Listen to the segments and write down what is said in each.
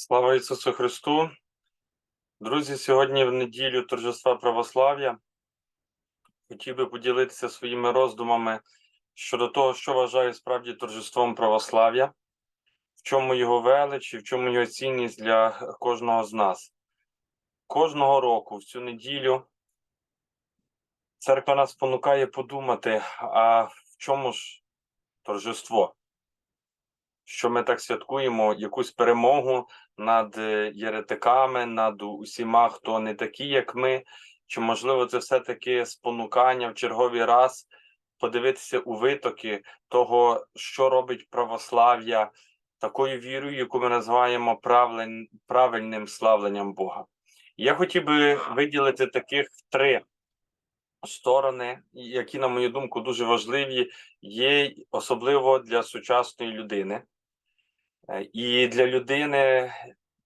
Слава Ісусу Христу! Друзі, сьогодні в неділю торжества православ'я хотів би поділитися своїми роздумами щодо того, що вважаю справді торжеством православ'я, в чому його велич і в чому його цінність для кожного з нас. Кожного року в цю неділю церква нас спонукає подумати, а в чому ж торжество? Що ми так святкуємо якусь перемогу над е, єретиками, над усіма, хто не такі, як ми, чи можливо це все-таки спонукання в черговий раз подивитися у витоки того, що робить православ'я такою вірою, яку ми називаємо правильним славленням Бога. Я хотів би виділити таких три сторони, які, на мою думку, дуже важливі, є особливо для сучасної людини. Е, І для людини,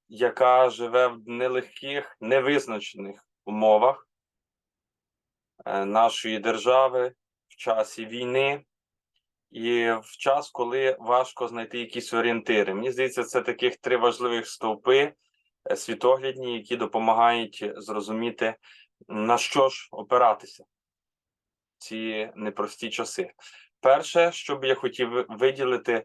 яка живе в нелегких, невизначених умовах е, нашої держави в часі війни і в час, коли важко знайти якісь орієнтири. Мені здається, це таких три важливих стовпи е, світоглядні, які допомагають зрозуміти, на що ж опиратися в ці непрості часи. Перше, що би я хотів виділити,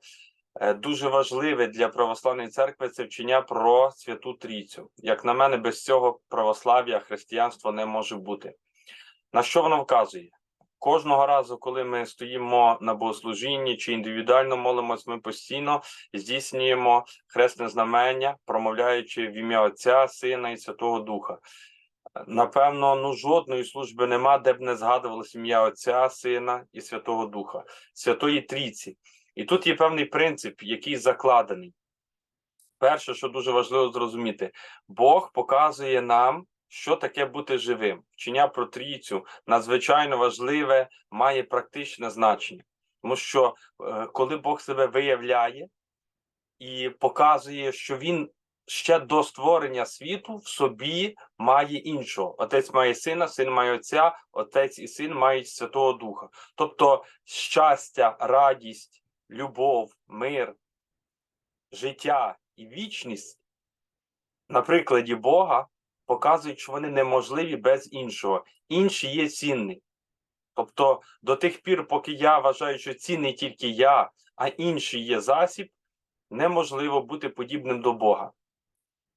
дуже важливе для православної церкви це вчення про Святу Трійцю. Як на мене, без цього православ'я, християнство не може бути. На що воно вказує? Кожного разу, коли ми стоїмо на богослужінні чи індивідуально молимось, ми постійно здійснюємо хресне знамення, промовляючи в ім'я Отця, Сина і Святого Духа. Напевно, ну жодної служби нема, де б не згадувалось ім'я Отця, Сина і Святого Духа, Святої Трійці. І тут є певний принцип, який закладений. Перше, що дуже важливо зрозуміти, Бог показує нам, що таке бути живим. Вчення про трійцю надзвичайно важливе, має практичне значення. Тому що е, коли Бог себе виявляє і показує, що Він ще до створення світу в собі має іншого. Отець має сина, син має отця, отець і син мають Святого Духа. Тобто щастя, радість, любов, мир, життя і вічність на прикладі Бога показують, що вони неможливі без іншого. Інший є цінний. Тобто до тих пір, поки я вважаю, що цінний тільки я, а інший є засіб, неможливо бути подібним до Бога.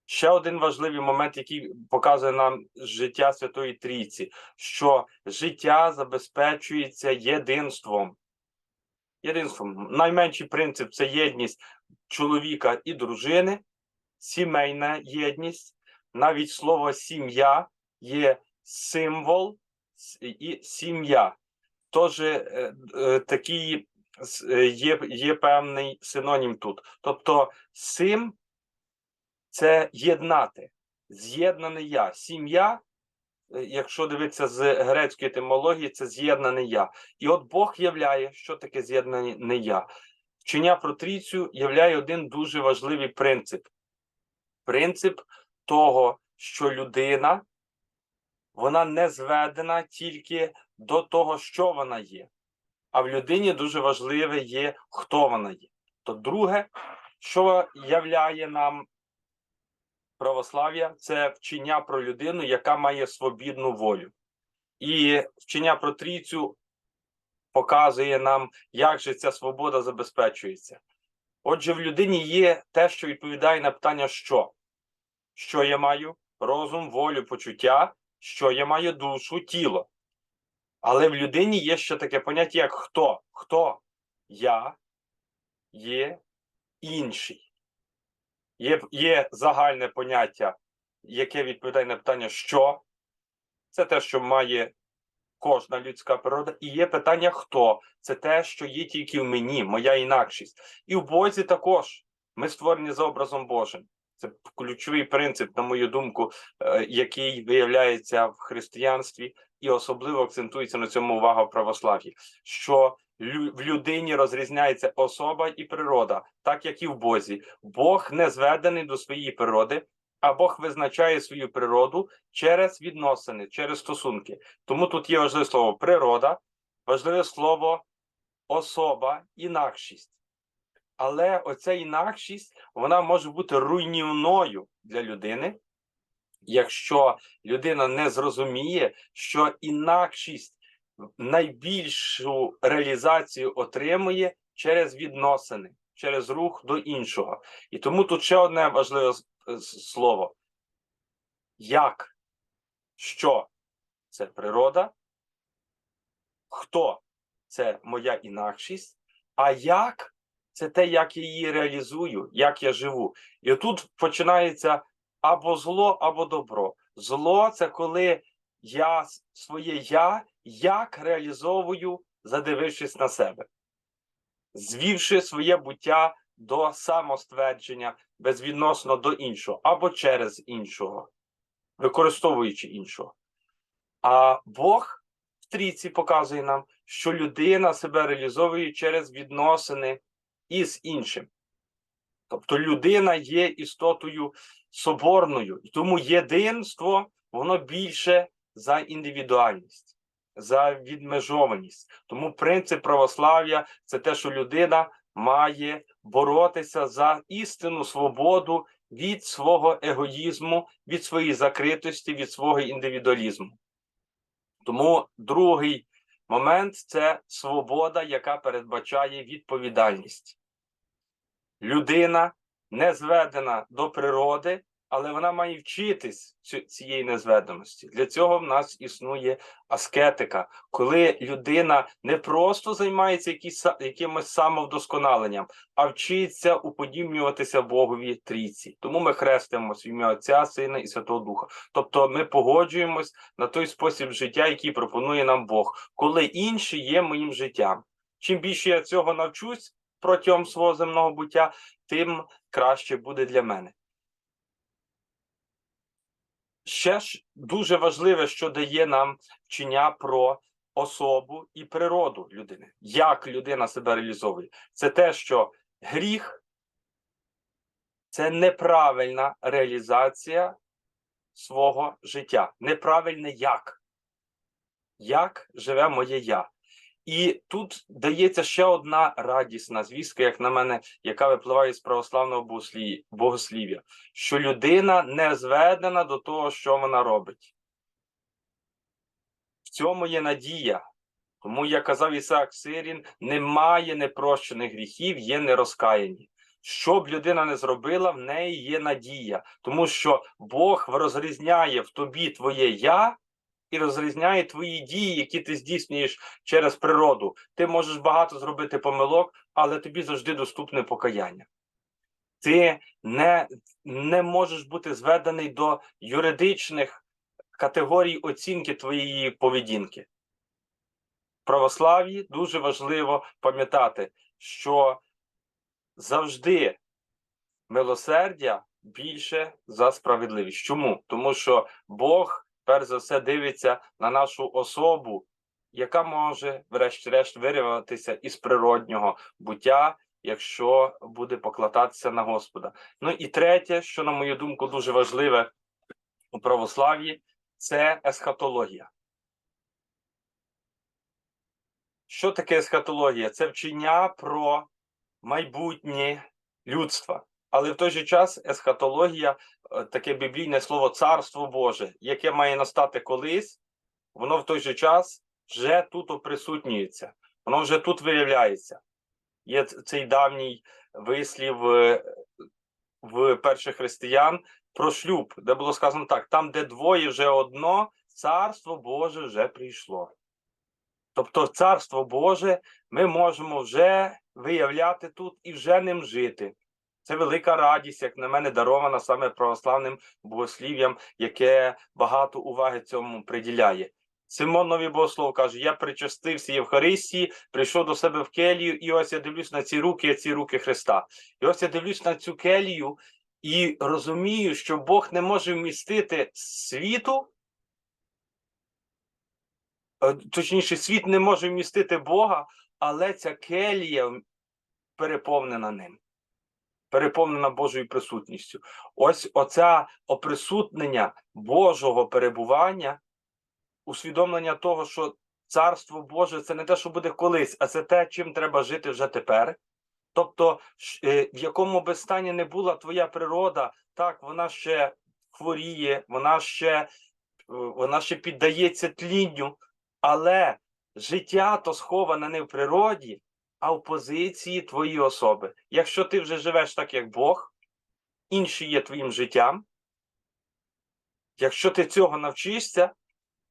Ще один важливий момент, який показує нам життя Святої Трійці, що життя забезпечується єдинством. Єдинством. Найменший принцип це єдність чоловіка і дружини, сімейна єдність. Навіть слово сім'я є символ і сім'я. Тож е, е, такий е, є, є певний синонім тут. Тобто сим це єднати, з'єднане я. Сім'я, якщо дивитися з грецької етимології, це з'єднане я. І от Бог являє, що таке з'єднане я. Вчення про трійцю являє один дуже важливий принцип. Принцип того, що людина вона не зведена тільки до того, що вона є. А в людині дуже важливе є, хто вона є. То друге, що являє нам православ'я, це вчення про людину, яка має свобідну волю. І вчення про трійцю показує нам, як же ця свобода забезпечується. Отже, в людині є те, що відповідає на питання, що? Що я маю? Розум, волю, почуття, що я маю душу, тіло. Але в людині є ще таке поняття, як хто? Хто? Я є інший. Є, є загальне поняття, яке відповідає на питання, що? Це те, що має кожна людська природа. І є питання, хто? Це те, що є тільки в мені, моя інакшість. І в Бозі також. Ми створені за образом Божим. Це ключовий принцип, на мою думку, е, який виявляється в християнстві, і особливо акцентується на цьому увага в православ'ї, що в людині розрізняється особа і природа, так як і в Бозі. Бог не зведений до своєї природи, а Бог визначає свою природу через відносини, через стосунки. Тому тут є важливе слово природа, важливе слово особа, інакшість. Але оця інакшість вона може бути руйнівною для людини, якщо людина не зрозуміє, що інакшість найбільшу реалізацію отримує через відносини, через рух до іншого. І тому тут ще одне важливе с- слово: як, що? Це природа, хто? Це моя інакшість, а як? Це те, як я її реалізую, як я живу. І отут починається або зло, або добро. Зло це коли я своє я як реалізовую, задивившись на себе, звівши своє буття до самоствердження безвідносно до іншого, або через іншого, використовуючи іншого. А Бог в трійці показує нам, що людина себе реалізовує через відносини із іншим. Тобто людина є істотою соборною, і тому єдинство воно більше за індивідуальність, за відмежованість. Тому принцип православ'я це те, що людина має боротися за істинну свободу від свого егоїзму, від своєї закритості, від свого індивідуалізму. Тому другий момент це свобода, яка передбачає відповідальність. Людина не зведена до природи, але вона має вчитись цієї незведеності. Для цього в нас існує аскетика, коли людина не просто займається якимось самовдосконаленням, а вчиться уподібнюватися Богові трійці. Тому ми хрестимося в ім'я Отця, Сина і Святого Духа. Тобто ми погоджуємось на той спосіб життя, який пропонує нам Бог, коли інші є моїм життям. Чим більше я цього навчусь протягом свого земного буття, тим краще буде для мене. Ще ж дуже важливе, що дає нам вчення про особу і природу людини. Як людина себе реалізовує? Це те, що гріх це неправильна реалізація свого життя. Неправильне як. Як живе моє я. І тут дається ще одна радісна звістка, як на мене, яка випливає з православного богослів'я, що людина не зведена до того, що вона робить. В цьому є надія. Тому, як казав Ісаак Сирін, немає непрощених гріхів, є нерозкаяні. Що б людина не зробила, в неї є надія, тому що Бог розрізняє в тобі твоє я і розрізняє твої дії, які ти здійснюєш через природу. Ти можеш багато зробити помилок, але тобі завжди доступне покаяння. Ти не, не можеш бути зведений до юридичних категорій оцінки твоєї поведінки. Православ'ї дуже важливо пам'ятати, що завжди милосердя більше за справедливість. Чому? Тому що Бог, перш за все, дивиться на нашу особу, яка може, врешті-решт, вирватися із природнього буття, якщо буде покладатися на Господа. Ну і третє, що, на мою думку, дуже важливе у православ'ї, це есхатологія. Що таке есхатологія? Це вчення про майбутнє людства. Але в той же час есхатологія, е, таке біблійне слово царство Боже, яке має настати колись, воно в той же час вже тут оприсутнюється, воно вже тут виявляється. Є цей давній вислів е, в перших християн про шлюб, де було сказано так: там, де двоє вже одно, царство Боже вже прийшло. Тобто, царство Боже ми можемо вже виявляти тут і вже ним жити. Це велика радість, як на мене, дарована саме православним богослів'ям, яке багато уваги цьому приділяє. Симон Новий Богослов каже: Я причастився Євхаристії, прийшов до себе в келію, і ось я дивлюсь на ці руки, ці руки Христа. І ось я дивлюсь на цю келію і розумію, що Бог не може вмістити світу. е, Точніше, світ не може вмістити Бога, але ця келія переповнена ним переповнена Божою присутністю. Ось оця оприсутнення Божого перебування, усвідомлення того, що Царство Боже це не те, що буде колись, а це те, чим треба жити вже тепер. Тобто, е, в якому би стані не була твоя природа, так вона ще хворіє, вона ще, е, вона ще піддається тлінню, але життя то сховане не в природі, а в позиції твоєї особи. Якщо ти вже живеш так, як Бог, інший є твоїм життям. Якщо ти цього навчишся,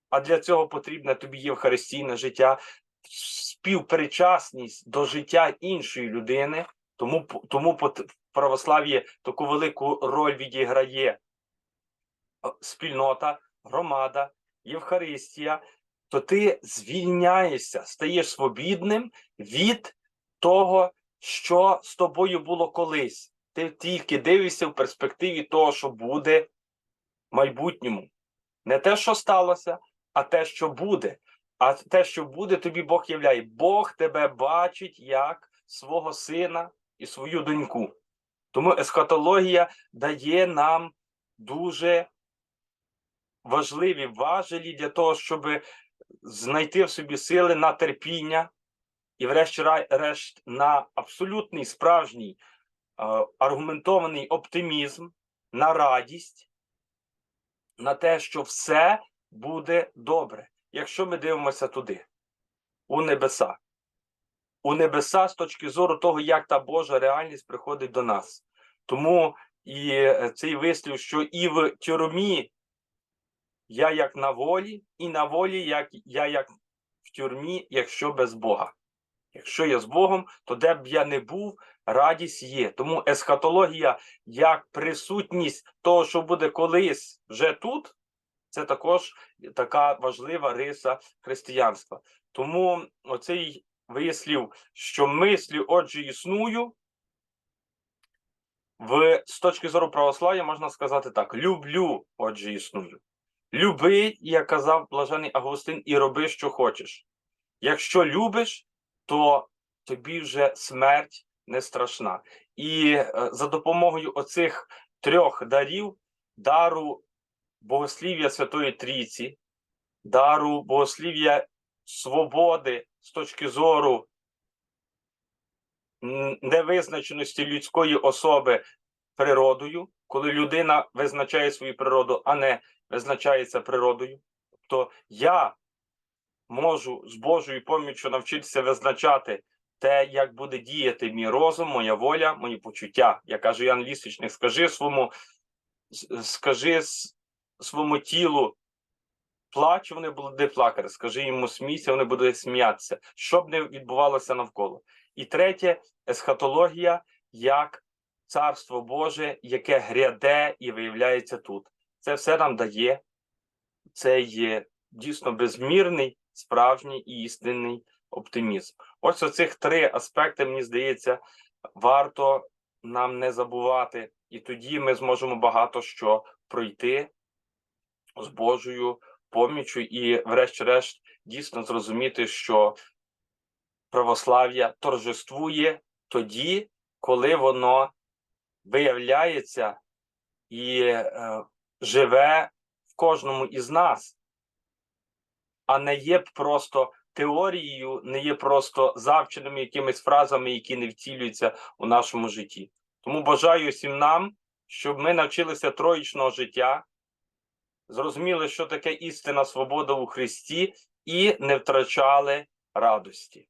а для цього потрібне тобі євхаристійне життя, співпричасність до життя іншої людини, тому, тому православ'ї таку велику роль відіграє спільнота, громада, Євхаристія, то ти звільняєшся, стаєш свобідним від того, що з тобою було колись. Ти тільки дивишся в перспективі того, що буде в майбутньому. Не те, що сталося, а те, що буде. А те, що буде, тобі Бог являє. Бог тебе бачить як свого сина і свою доньку. Тому есхатологія дає нам дуже важливі важелі для того, щоб знайти в собі сили на терпіння і, врешті-решт, на абсолютний справжній е, аргументований оптимізм, на радість, на те, що все буде добре, якщо ми дивимося туди, у небеса. У небеса з точки зору того, як та Божа реальність приходить до нас. Тому і е, цей вислів, що і в тюрмі я як на волі, і на волі як я як в тюрмі, якщо без Бога. Якщо я з Богом, то де б я не був, радість є. Тому есхатологія як присутність того, що буде колись вже тут, це також така важлива риса християнства. Тому оцей вислів, що мислю, отже, існую, в, з точки зору православ'я можна сказати так: люблю, отже, існую. Люби, як казав блажений Августин, і роби, що хочеш. Якщо любиш, то тобі вже смерть не страшна. І е, за допомогою оцих трьох дарів, дару богослів'я Святої Трійці, дару богослів'я свободи з точки зору невизначеності людської особи природою, коли людина визначає свою природу, а не визначається природою. Тобто я можу з Божою поміччю навчитися визначати те, як буде діяти мій розум, моя воля, мої почуття. Я кажу Ян Лісичник, скажи своєму, скажи своєму тілу, плач, вони будуть плакати. Скажи йому смійся, вони будуть сміятися, що б не відбувалося навколо. І третє, есхатологія як царство Боже, яке гряде і виявляється тут. Це все нам дає це є дійсно безмірний, справжній і істинний оптимізм. Ось оцих три аспекти, мені здається, варто нам не забувати, і тоді ми зможемо багато що пройти з Божою поміччю і, врешті-решт, дійсно зрозуміти, що православ'я торжествує тоді, коли воно виявляється і е, живе в кожному із нас, а не є просто теорією, не є просто завченими якимись фразами, які не втілюються у нашому житті. Тому бажаю всім нам, щоб ми навчилися троїчного життя, зрозуміли, що таке істина свобода у Христі, і не втрачали радості.